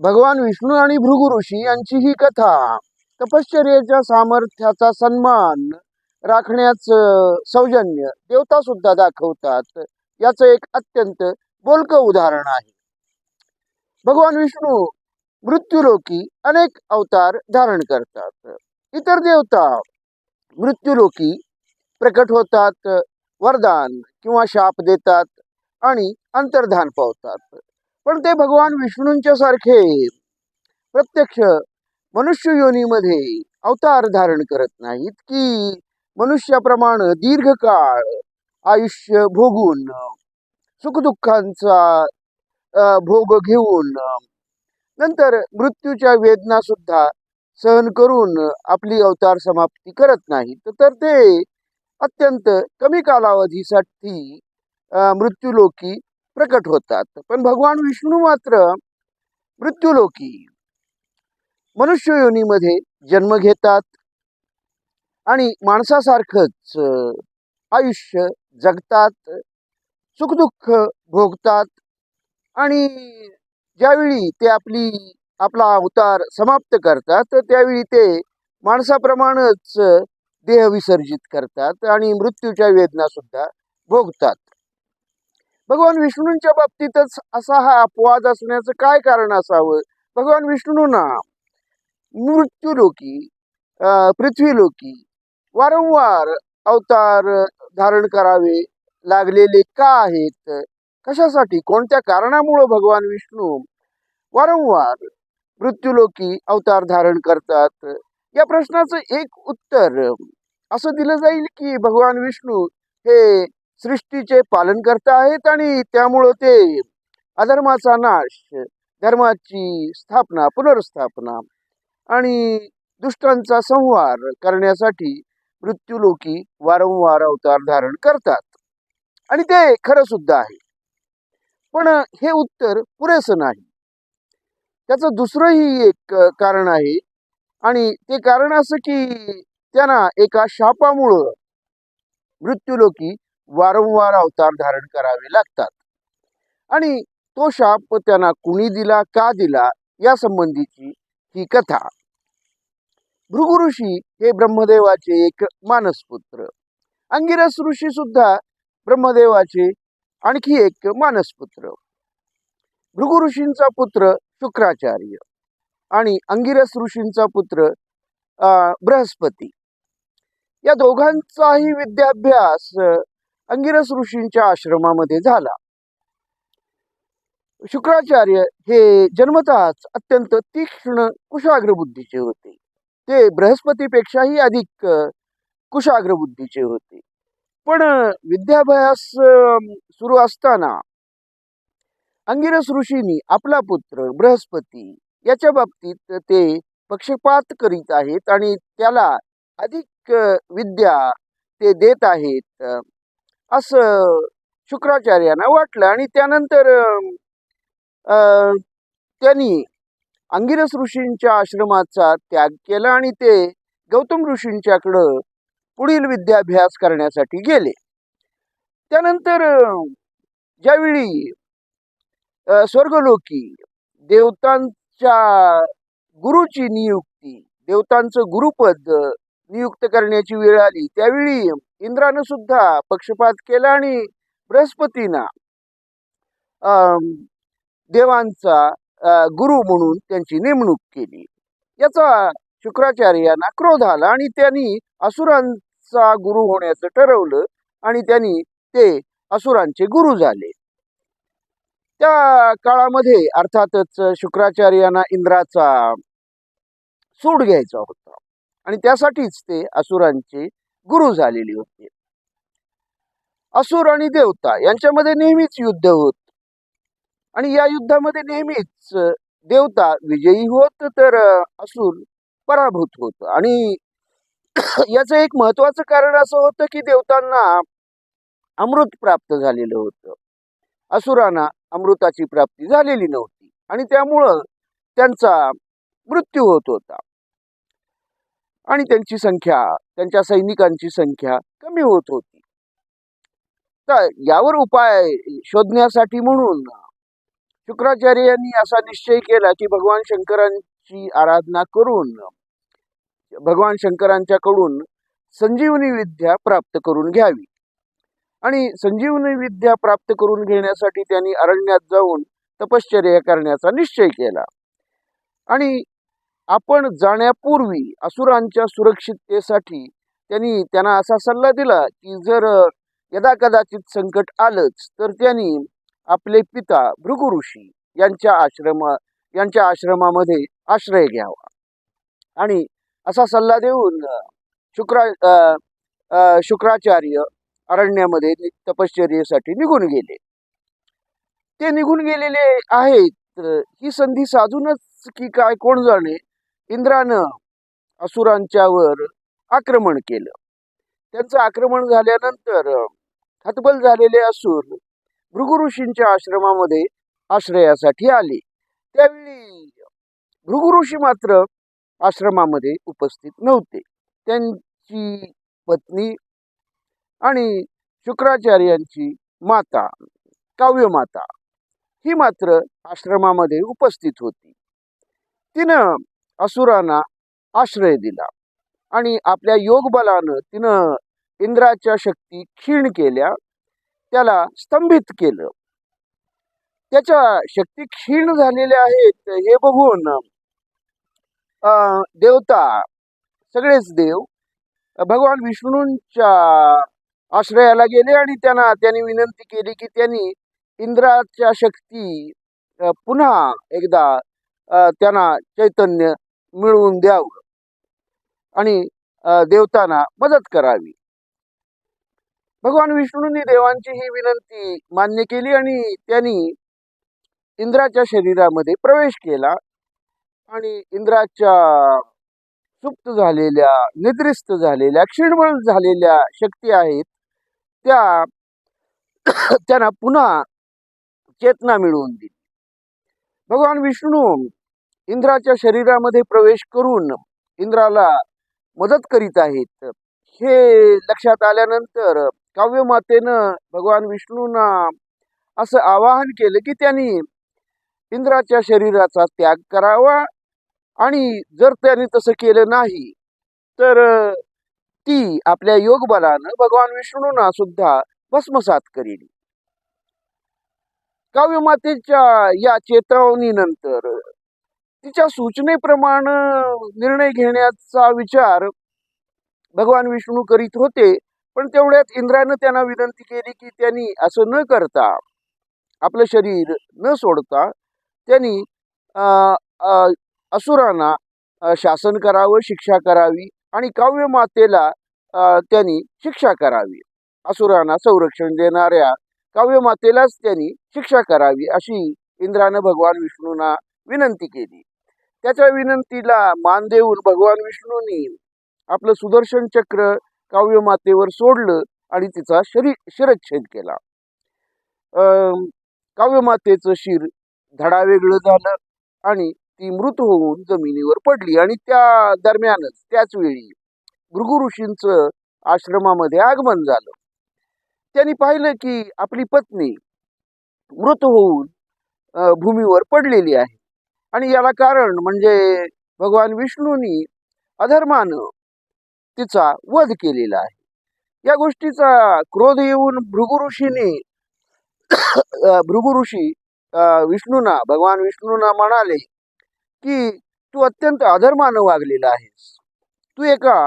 भगवान विष्णू आणि भृगु ऋषी यांची ही कथा तपश्चर्याच्या सामर्थ्याचा सन्मान राखण्याचं सौजन्य देवता सुद्धा दाखवतात याचं एक अत्यंत बोलकं उदाहरण आहे. भगवान विष्णू मृत्यूलोकी अनेक अवतार धारण करतात. इतर देवता मृत्यूलोकी प्रकट होतात वरदान किंवा शाप देतात आणि अंतर्धान पावतात. पण ते भगवान विष्णूंच्या सारखे प्रत्यक्ष मनुष्य योनीमध्ये अवतार धारण करत नाहीत की मनुष्याप्रमाणे दीर्घकाळ आयुष्य भोगून सुखदुःखांचा भोग घेऊन नंतर मृत्यूच्या वेदना सुद्धा सहन करून आपली अवतार समाप्ती करत नाहीत. तर ते अत्यंत कमी कालावधीसाठी मृत्यूलोकी प्रकट होतात. पण भगवान विष्णू मात्र मृत्यूलोकी. मनुष्य योनीमध्ये जन्म घेतात. आणि माणसासारखंच आयुष्य जगतात. सुखदुःख भोगतात. आणि ज्यावेळी ते आपली आपला अवतार समाप्त करतात तर त्यावेळी ते माणसाप्रमाणेच देह विसर्जित करतात आणि मृत्यूच्या वेदना सुद्धा भोगतात. भगवान विष्णूंच्या बाबतीतच असा हा अपवाद असण्याचं काय कारण असावं? भगवान विष्णूंना मृत्यूलोकी पृथ्वीलोकी वारंवार अवतार धारण करावे लागलेले का आहेत? कशासाठी? कोणत्या कारणामुळं भगवान विष्णू वारंवार मृत्यूलोकी अवतार धारण करतात? या प्रश्नाचं एक उत्तर असं दिलं जाईल की भगवान विष्णू हे सृष्टीचे पालन करता आहेत आणि त्यामुळं ते अधर्माचा नाश धर्माची स्थापना पुनर्स्थापना आणि दुष्टांचा संहार करण्यासाठी मृत्यूलोकी वारंवार अवतार धारण करतात. आणि ते खरं सुद्धा आहे. पण हे उत्तर पुरेसं नाही. त्याचं दुसरंही एक कारण आहे आणि ते कारण असं की त्यांना एका शापामुळं मृत्यूलोकी वारंवार अवतार धारण करावे लागतात. आणि तो शाप त्यांना कुणी दिला का दिला या संबंधीची ही कथा. भृगु ऋषी हे ब्रह्मदेवाचे एक मानसपुत्र. अंगिरस ऋषी सुद्धा ब्रह्मदेवाचे आणखी एक मानसपुत्र. भृगुऋषींचा पुत्र शुक्राचार्य आणि अंगिरस ऋषींचा पुत्र अं, बृहस्पती. या दोघांचाही विद्याभ्यास अंगिरस ऋषींच्या आश्रमामध्ये झाला. शुक्राचार्य हे जन्मतःच अत्यंत तीक्ष्ण कुशाग्र बुद्धीचे होते. ते बृहस्पतीपेक्षाही अधिक कुशाग्र बुद्धीचे होते. पण विद्याभ्यास सुरू असताना अंगिरस ऋषींनी आपला पुत्र बृहस्पती याच्या बाबतीत ते पक्षपात करीत आहेत आणि त्याला अधिक विद्या ते देत आहेत. असं शुक्राचार्यांना वाटलं आणि त्यानंतर त्यांनी अंगिरस ऋषींच्या आश्रमाचा त्याग केला आणि ते गौतम ऋषींच्याकडं पुढील विद्याभ्यास करण्यासाठी गेले. त्यानंतर ज्यावेळी स्वर्गलोकी देवतांच्या गुरुची नियुक्ती देवतांचं गुरुपद नियुक्त करण्याची वेळ आली त्यावेळी इंद्रानं सुद्धा पक्षपात केला आणि बृहस्पतीना देवांचा गुरु म्हणून त्यांची नेमणूक केली. याचा शुक्राचार्यांना क्रोध आला आणि त्यांनी असुरांचा गुरु होण्याचं ठरवलं आणि त्यांनी ते असुरांचे गुरु झाले. त्या काळामध्ये अर्थातच शुक्राचार्यांना इंद्राचा सूड घ्यायचा होता आणि त्यासाठीच ते असुरांचे गुरु झालेली होती. असुर आणि देवता यांच्यामध्ये नेहमीच युद्ध होत. आणि या युद्धामध्ये नेहमीच देवता विजयी होत तर असुर पराभूत होत. आणि याचं एक महत्वाचं कारण असं होतं की देवतांना अमृत प्राप्त झालेलं होतं. असुरांना अमृताची प्राप्ती झालेली नव्हती. आणि त्यामुळं त्यांचा मृत्यू होत होता. आणि त्यांची संख्या त्यांच्या सैनिकांची संख्या कमी होत होती. तर यावर उपाय शोधण्यासाठी म्हणून शुक्राचार्य यांनी असा निश्चय केला की भगवान शंकरांची आराधना करून भगवान शंकरांच्याकडून संजीवनी विद्या प्राप्त करून घ्यावी. आणि संजीवनी विद्या प्राप्त करून घेण्यासाठी त्यांनी अरण्यात जाऊन तपश्चर्या करण्याचा निश्चय केला. आणि आपण जाण्यापूर्वी असुरांच्या सुरक्षिततेसाठी त्यांनी त्यांना असा सल्ला दिला की जर यदा कदाचित संकट आलंच तर त्यांनी आपले पिता भृगुऋषी यांच्या आश्रम यांच्या आश्रमामध्ये आश्रय घ्यावा. आणि असा सल्ला देऊन शुक्रा अ, शुक्राचार्य अरण्यामध्ये तपश्चर्येसाठी निघून गेले. ते निघून गेलेले आहेत ही संधी साधूनच की काय कोण जाणे? इंद्रानं असुरांच्यावर आक्रमण केलं. त्यांचं आक्रमण झाल्यानंतर हतबल झालेले असुर भृगु ऋषींच्या आश्रमामध्ये आश्रयासाठी आले. त्यावेळी भृगु ऋषी मात्र आश्रमामध्ये उपस्थित नव्हते. त्यांची पत्नी आणि शुक्राचार्यांची माता काव्यमाता ही मात्र आश्रमामध्ये उपस्थित होती. तिनं असुरांना आश्रय दिला. आणि आपल्या योगबलानं तिनं इंद्राच्या शक्ती क्षीण केल्या त्याला स्तंभित केलं. त्याच्या शक्ती क्षीण झालेल्या आहेत हे बघून अं, देवता सगळेच देव भगवान विष्णूंच्या आश्रयाला गेले आणि त्यांना त्यांनी विनंती केली की त्यांनी इंद्राच्या शक्ती पुन्हा एकदा त्यांना चैतन्य मिळवून द्यावं. आणि देवतांना मदत करावी. भगवान विष्णूंनी देवांची ही विनंती मान्य केली आणि त्यांनी इंद्राच्या शरीरामध्ये प्रवेश केला आणि इंद्राच्या सुप्त झालेल्या निद्रिस्त झालेल्या क्षीणबळ झालेल्या शक्ती आहेत त्या त्यांना पुन्हा चेतना मिळवून दिली. भगवान विष्णू इंद्राच्या शरीरामध्ये प्रवेश करून इंद्राला मदत करीत आहेत. हे लक्षात आल्यानंतर काव्यमातेनं भगवान विष्णूंना असं आवाहन केलं की त्यांनी इंद्राच्या शरीराचा त्याग करावा आणि जर त्याने तसं केलं नाही तर ती आपल्या योगबलानं भगवान विष्णूंना सुद्धा भस्मसात करील. काव्यमातेच्या या चेतावणीनंतर तिच्या सूचनेप्रमाणे निर्णय घेण्याचा विचार भगवान विष्णू करीत होते पण तेवढ्यात इंद्रानं त्यांना विनंती केली की त्यांनी असं न करता आपलं शरीर न सोडता त्यांनी असुरांना शासन करावं शिक्षा करावी आणि काव्यमातेला त्यांनी शिक्षा करावी. असुरांना संरक्षण देणाऱ्या काव्यमातेलाच त्यांनी शिक्षा करावी अशी इंद्रानं भगवान विष्णूंना विनंती केली. त्याच्या विनंतीला मान देऊन भगवान विष्णूंनी आपलं सुदर्शन चक्र काव्यमातेवर सोडलं आणि तिचा शरी शिरच्छेद केला. अं, काव्यमातेचं शिर धडा वेगळं झालं आणि ती मृत होऊन जमिनीवर पडली आणि त्या दरम्यानच त्याच वेळी भृगु ऋषींचं आश्रमामध्ये आगमन झालं. त्यांनी पाहिलं की आपली पत्नी मृत होऊन भूमीवर पडलेली आहे. आणि याला कारण म्हणजे भगवान विष्णूंनी अधर्मानं तिचा वध केलेला आहे. या गोष्टीचा क्रोध येऊन भृगु ऋषीने भृगु ऋषी विष्णूंना भगवान विष्णूंना म्हणाले की तू अत्यंत अधर्मानं वागलेला आहेस. तू एका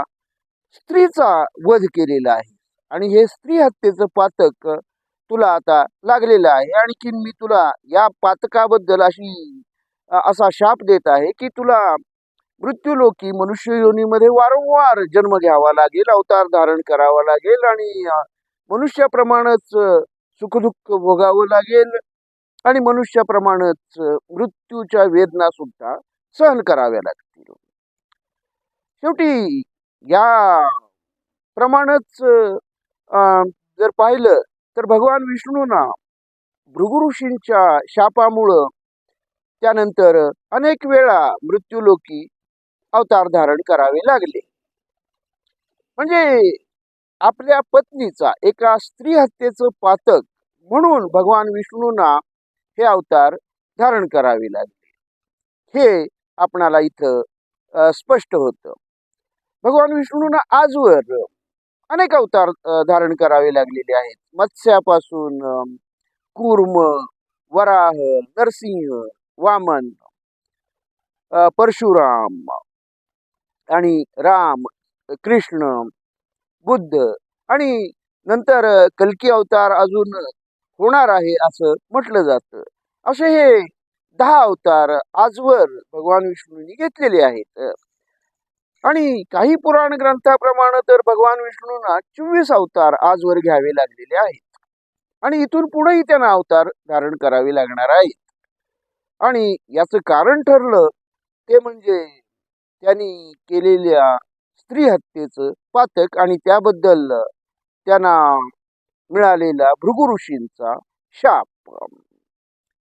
स्त्रीचा वध केलेला आहे. आणि हे स्त्री हत्येचं पातक तुला आता लागलेलं आहे. आणखीन मी तुला या पातकाबद्दल अशी असा शाप देत आहे की तुला मृत्यूलोकी मनुष्य योनीमध्ये वारंवार जन्म घ्यावा लागेल अवतार धारण करावा लागेल आणि मनुष्याप्रमाणेच सुखदुःख भोगावं लागेल आणि मनुष्याप्रमाणेच मृत्यूच्या वेदना सुद्धा सहन कराव्या लागतील. शेवटी या प्रमाणच जर पाहिलं तर भगवान विष्णूंना भृगुऋषींच्या शापामुळं त्यानंतर अनेक वेळा मृत्यूलोकी अवतार धारण करावे लागले. म्हणजे आपल्या पत्नीचा एका स्त्री हत्येचं पातक म्हणून भगवान विष्णूंना हे अवतार धारण करावे लागले. हे आपणाला इथं स्पष्ट होतं. भगवान विष्णूंना आजवर अनेक अवतार धारण करावे लागलेले आहेत. मत्स्यापासून कुर्म कूर्म वराह नरसिंह वामन परशुराम आणि राम कृष्ण बुद्ध आणि नंतर कलकी कल्की अवतार अजून होणार आहे असं म्हटलं जातं. असे हे दहा अवतार आजवर भगवान विष्णूंनी घेतलेले आहेत. आणि काही पुराण ग्रंथाप्रमाणे तर भगवान विष्णूंना चोवीस अवतार आजवर घ्यावे लागलेले आहेत. आणि इथून पुढेही त्यांना अवतार धारण करावे लागणार आहेत. आणि याचं कारण ठरलं ते म्हणजे त्यांनी केलेल्या स्त्री हत्येचं पातक आणि त्याबद्दल त्यांना मिळालेला भृगु ऋषींचा शाप.